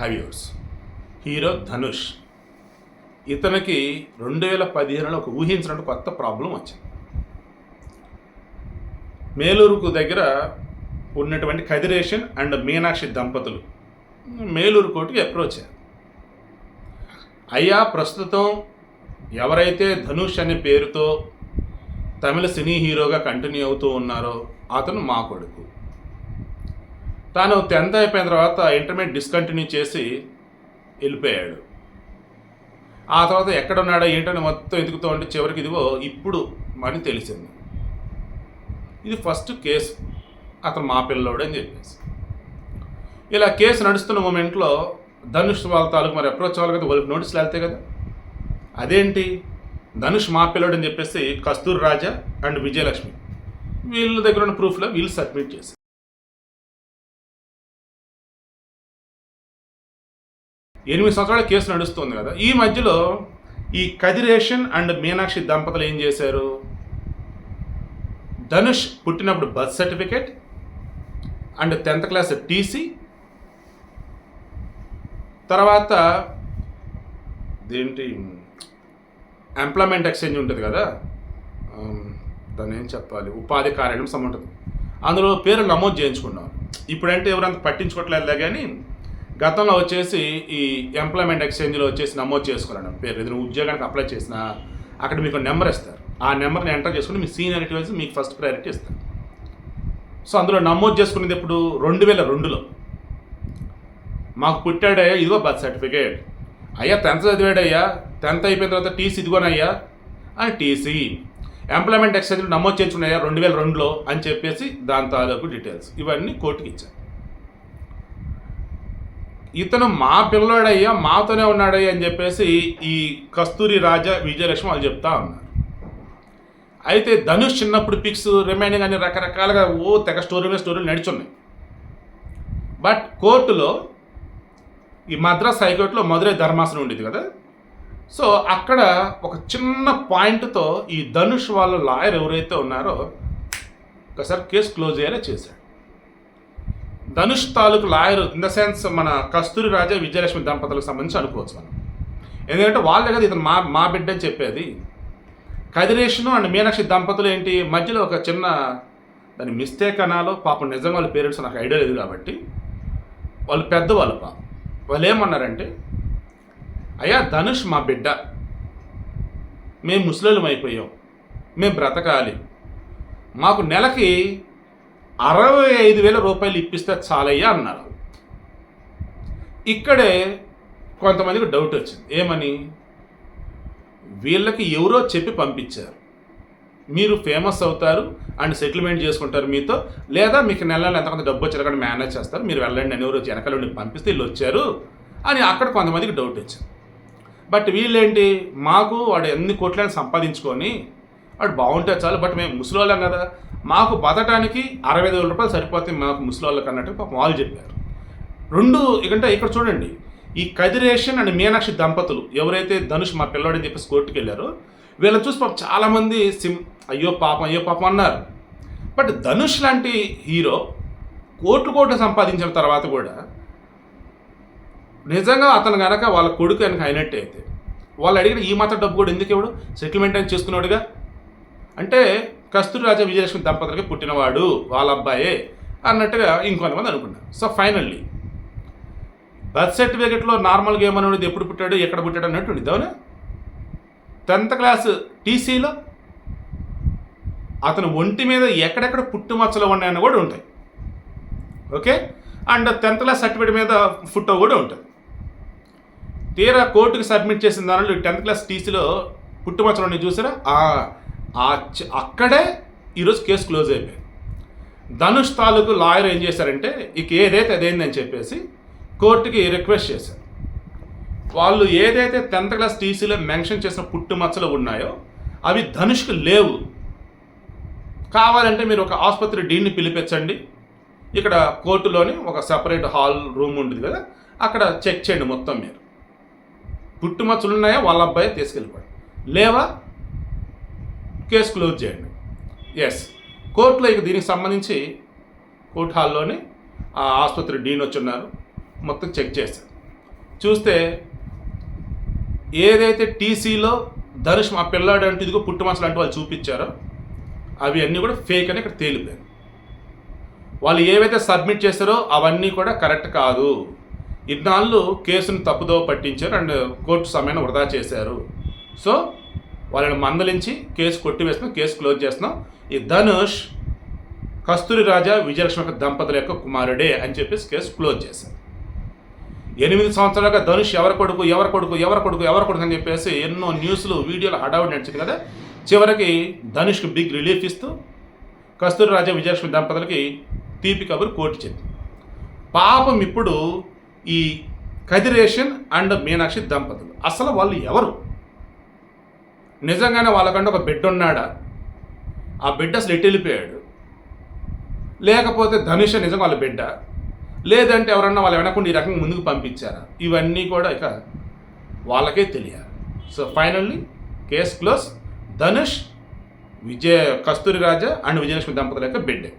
హవ్యూర్స్ hero Dhanush ఇతనికి రెండు వేల పదిహేనులో ఒక ఊహించినట్టు కొత్త ప్రాబ్లం వచ్చింది. మేలూరుకు దగ్గర ఉన్నటువంటి కదిరేషన్ అండ్ మీనాక్షి దంపతులు మేలూరు కోర్టుకి అప్రోచ్ అయ్యారు. అయ్యా ప్రస్తుతం ఎవరైతే ధనుష్ అనే పేరుతో తమిళ సినీ హీరోగా కంటిన్యూ అవుతూ ఉన్నారో అతను మా కొడుకు. తాను టెన్త్ అయిపోయిన తర్వాత ఇంటర్మీడియట్ డిస్కంటిన్యూ చేసి వెళ్ళిపోయాడు. ఆ తర్వాత ఎక్కడున్నాడో ఏంటని మొత్తం ఎదుగుతూ ఉంటే చివరికి ఇదిగో ఇప్పుడు అని తెలిసింది. ఇది ఫస్ట్ కేసు. అతను మా పిల్లోడు అని చెప్పేసి. ఇలా కేసు నడుస్తున్న మూమెంట్లో ధనుష్ వాళ్ళ తాలూకు మరి అప్రోచ్ అవ్వాలి కదా? వాళ్ళకి నోటీసులు వెళ్తాయి కదా? అదేంటి? ధనుష్ మా పిల్లోడు అని చెప్పేసి కస్తూర్ రాజా అండ్ విజయలక్ష్మి వీళ్ళ దగ్గర ఉన్న ప్రూఫ్లో వీళ్ళు సబ్మిట్ చేశారు. ఎనిమిది సంవత్సరాల కేసు నడుస్తుంది కదా. ఈ మధ్యలో ఈ కదిరేషన్ అండ్ మీనాక్షి దంపతులు ఏం చేశారు? ధనుష్ పుట్టినప్పుడు birth certificate and tenth class TC. తర్వాత దేంటి ఎంప్లాయ్మెంట్ ఎక్స్చేంజ్ ఉంటుంది కదా. ఆమ్, దాన్ని ఏం చెప్పాలి? ఉపాధి కార్యాలయం సమ ఉంటుంది అందులో పేరు నమోదు చేయించుకున్నాం ఇప్పుడంటే ఎవరంత పట్టించుకోవట్లేదు కానీ గతంలో వచ్చేసి ఈ ఎంప్లాయ్మెంట్ ఎక్స్చేంజ్లో వచ్చేసి నమోదు చేసుకోవాలన్న పేరు ఏదైనా ఉద్యోగానికి అప్లై చేసినా అక్కడ మీకు నెంబర్ ఇస్తారు. ఆ నెంబర్ని ఎంటర్ చేసుకుని మీ సీనియారిటీ వైజ్ మీకు ఫస్ట్ ప్రయారిటీ ఇస్తారు. సో అందులో నమోదు చేసుకునేది ఎప్పుడు? రెండు వేల రెండులో. మాకు పుట్టాడయ్యా ఇదిగో బర్త్ సర్టిఫికేట్ అయ్యా టెన్త్ చదివాడయ్యా టెన్త్ అయిపోయిన తర్వాత టీసీ ఇదిగోనయ్యా అని టీసీ ఎంప్లాయ్మెంట్ ఎక్స్చేంజ్లో నమోదు చేసుకున్నాయా రెండు వేల రెండులో అని చెప్పేసి దాని తాలూకు డీటెయిల్స్ ఇవన్నీ కోర్టుకి ఇచ్చారు. ఇతను మా పిల్లోడయ్యా మాతోనే ఉన్నాడయ్యా అని చెప్పేసి ఈ కస్తూరి రాజా విజయలక్ష్మి వాళ్ళు చెప్తా ఉన్నారు. అయితే ధనుష్ చిన్నప్పుడు పిక్స్ రిమైనింగ్ అని రకరకాలుగా ఓ తెగ స్టోరీ మీద స్టోరీలు నడుచున్నాయి. బట్ కోర్టులో ఈ మద్రాస్ హైకోర్టులో మధురై ధర్మాసనం ఉండేది కదా. సో అక్కడ ఒక చిన్న పాయింట్తో ఈ ధనుష్ వాళ్ళ లాయర్ ఎవరైతే ఉన్నారో ఒకసారి కేసు క్లోజ్ అయ్యేలా చేశాడు. ధనుష్ తాలూకు లాయర్ ఇన్ ద సెన్స్ మన కస్తూరి రాజా విజయలక్ష్మి దంపతులకు సంబంధించి అనుకోవచ్చు మనం. ఎందుకంటే వాళ్ళే కదా ఇతను మా మా బిడ్డ అని చెప్పేది. కదిరేషను అండ్ మీనాక్షి దంపతులు ఏంటి? మధ్యలో ఒక చిన్న దాని మిస్టేక్ అనాలో పాపం నిజంగా వాళ్ళ పేరెంట్స్ నాకు ఐడియా లేదు కాబట్టి వాళ్ళు పెద్దవాళ్ళు పాపం. వాళ్ళు ఏమన్నారంటే అయ్యా ధనుష్ మా బిడ్డ. మేము ముసలిం అయిపోయాం. మేము బ్రతకాలి. మాకు నెలకి అరవై ఐదు వేల రూపాయలు ఇప్పిస్తే చాలయ్యా అన్నారు. ఇక్కడే కొంతమందికి డౌట్ వచ్చింది. ఏమని? వీళ్ళకి ఎవరో చెప్పి పంపించారు. మీరు ఫేమస్ అవుతారు అండ్ సెటిల్మెంట్ చేసుకుంటారు మీతో. లేదా మీకు నెల నెల ఎంతమంది డబ్బు వచ్చారు అక్కడ మేనేజ్ చేస్తారు. మీరు వెళ్ళండి అని ఎవరో వెనకాల నుండి పంపిస్తే వీళ్ళు వచ్చారు అని అక్కడ కొంతమందికి డౌట్ వచ్చింది. బట్ వీళ్ళేంటి? మాకు వాడు ఎన్ని కోట్లని సంపాదించుకొని వాడు బాగుంటే చాలు. బట్ మేము ముసలోళ్ళం కదా. మాకు బతటానికి అరవై ఐదు వేల రూపాయలు సరిపోతే మాకు ముసలివాళ్ళకి అన్నట్టు పాపం వాళ్ళు చెప్పారు. రెండు ఎందుకంటే ఇక్కడ చూడండి ఈ కదిరేషన్ అండ్ మీనాక్షి దంపతులు ఎవరైతే ధనుష్ మా పిల్లోడని చెప్పేసి కోర్టుకు వెళ్ళారో వీళ్ళని చూసి పాపం చాలామంది సిమ్ అయ్యో పాపం అయ్యో పాపం అన్నారు. బట్ ధనుష్ లాంటి హీరో కోట్లు కోట్లు సంపాదించిన తర్వాత కూడా నిజంగా అతను కనుక వాళ్ళ కొడుకు కనుక అయినట్టే అయితే వాళ్ళు అడిగిన ఈ మాత్రం డబ్బు కూడా ఎందుకు ఇవ్వడు? సెటిల్మెంట్ అని చేసుకున్నాడుగా? అంటే కస్తూరిరాజా విజయలక్ష్మి దంపతులకి పుట్టినవాడు వాళ్ళ అబ్బాయే అన్నట్టుగా ఇంకొంతమంది అనుకున్నారు. సో ఫైనల్లీ బర్త్ సర్టిఫికేట్లో నార్మల్గా ఏమని ఎప్పుడు పుట్టాడు ఎక్కడ పుట్టాడు అన్నట్టు ఉండిద్ది అవునా? టెన్త్ క్లాస్ టీసీలో అతను ఒంటి మీద ఎక్కడెక్కడ పుట్టుమచ్చలు ఉన్నాయని కూడా ఉంటాయి. Okay? And tenth class certificate మీద ఫోటో కూడా ఉంటుంది తీరా కోర్టుకి సబ్మిట్ చేసిన దానిలో టెన్త్ క్లాస్ టీసీలో పుట్టుమచ్చలు ఉన్నాయి చూసారా? ఆ- అక్కడే ఈరోజు కేసు క్లోజ్ అయిపోయింది. ధనుష్ తాలూకు లాయర్ ఏం చేశారంటే ఇక ఏదైతే అదేందని చెప్పేసి కోర్టుకి రిక్వెస్ట్ చేశారు. వాళ్ళు ఏదైతే టెన్త్ క్లాస్ టీసీలో మెన్షన్ చేసిన పుట్టుమచ్చలు ఉన్నాయో అవి ధనుష్కి లేవు. కావాలంటే మీరు ఒక ఆసుపత్రి డీన్ని పిలిపించండి. ఇక్కడ కోర్టులోని ఒక సపరేట్ హాల్ రూమ్ ఉంటుంది కదా అక్కడ చెక్ చేయండి మొత్తం మీరు. పుట్టుమచ్చలు ఉన్నాయా? వాళ్ళ అబ్బాయి తీసుకెళ్ళిపోండి లేవా? కేసు క్లోజ్ చేయండి. ఎస్ కోర్టులో ఇక దీనికి సంబంధించి కోర్టు హాల్లోని ఆ ఆసుపత్రి డీన్ వచ్చి ఉన్నారు. మొత్తం చెక్ చేశారు. చూస్తే ఏదైతే టీసీలో ధనుష్ మా పిల్లాడు అంటే ఇదిగో పుట్టుమచ్చలు అంటే వాళ్ళు చూపించారో అవి అన్నీ కూడా ఫేక్ అని ఇక్కడ తేలిపోయారు వాళ్ళు ఏవైతే సబ్మిట్ చేశారో అవన్నీ కూడా కరెక్ట్ కాదు. ఇన్నాళ్ళు కేసును తప్పుదో పట్టించారు అండ్ కోర్టు సమయాన్ని వృధా చేశారు. సో వాళ్ళని మందలించి కేసు కొట్టివేస్తున్నాం కేసు క్లోజ్ చేస్తున్నాం. ఈ ధనుష్ కస్తూరి రాజా విజయలక్ష్మి దంపతుల యొక్క కుమారుడే అని చెప్పేసి కేసు క్లోజ్ చేశారు. ఎనిమిది సంవత్సరాలుగా ధనుష్ ఎవరి కొడుకు ఎవరి కొడుకు ఎవరి కొడుకు ఎవరి కొడుకు అని చెప్పేసి ఎన్నో న్యూస్లు వీడియోలు హడావుడి నడిచింది కదా. చివరికి ధనుష్కి బిగ్ రిలీఫ్ ఇస్తూ కస్తూరి రాజా విజయలక్ష్మి దంపతులకి తీపి కబురు కోర్టు చెప్పింది. పాపం ఇప్పుడు ఈ కదిరేషన్ అండ్ మీనాక్షి దంపతులు. అసలు వాళ్ళు ఎవరు? నిజంగానే వాళ్ళకంటే ఒక బిడ్డ ఉన్నాడా? ఆ బిడ్డ అసలు ఎటు వెళ్ళిపోయాడు? లేకపోతే ధనుష నిజం వాళ్ళ బిడ్డ? లేదంటే ఎవరన్నా వాళ్ళు వెనకుండా ఈ రకంగా ముందుకు పంపించారా? ఇవన్నీ కూడా ఇక వాళ్ళకే తెలియాలి. So finally case close Dhanush Vijaya Kasturi Raja and Vijayalakshmi దంపతుల యొక్క బిడ్డే.